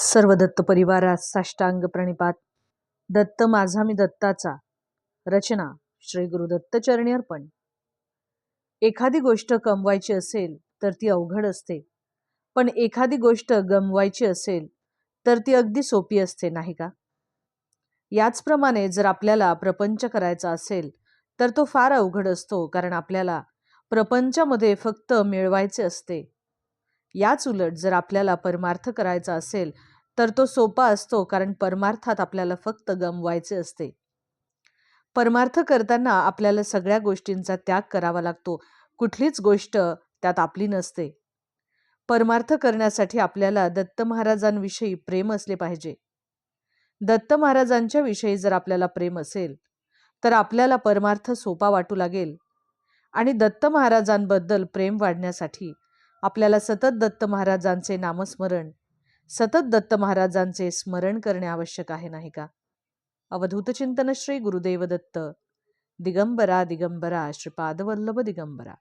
सर्व दत्त परिवारास साष्टांग प्रणिपात. दत्त माझा मी दत्ताचा. रचना श्री गुरु दत्तचरणी अर्पण. एखादी गोष्ट कमवायची असेल तर ती अवघड असते. पण एखादी गोष्ट गमवायची असेल तर ती अगदी सोपी असते नाही का? याचप्रमाणे जर आपल्याला प्रपंच करायचा असेल तर तो फार अवघड असतो कारण आपल्याला प्रपंचामध्ये फक्त मिळवायचे असते. याच उलट जर आपल्याला परमार्थ करायचा असेल तर तो सोपा असतो कारण परमार्थात आपल्याला फक्त गमवायचे असते. परमार्थ करताना आपल्याला सगळ्या गोष्टींचा त्याग करावा लागतो. कुठलीच गोष्ट त्यात आपली नसते. परमार्थ करण्यासाठी आपल्याला दत्त महाराजांविषयी प्रेम असले पाहिजे. दत्त महाराजांच्या विषयी जर आपल्याला प्रेम असेल तर आपल्याला परमार्थ सोपा वाटू लागेल. आणि दत्त महाराजांबद्दल प्रेम वाढण्यासाठी आपल्याला सतत दत्त महाराजांचे नामस्मरण सतत दत्त महाराजांचे स्मरण करणे आवश्यक आहे नाही का? अवधूत चिंतन श्री गुरुदेव दत्त. दिगंबरा दिगंबरा श्रीपादवल्लभ दिगंबरा.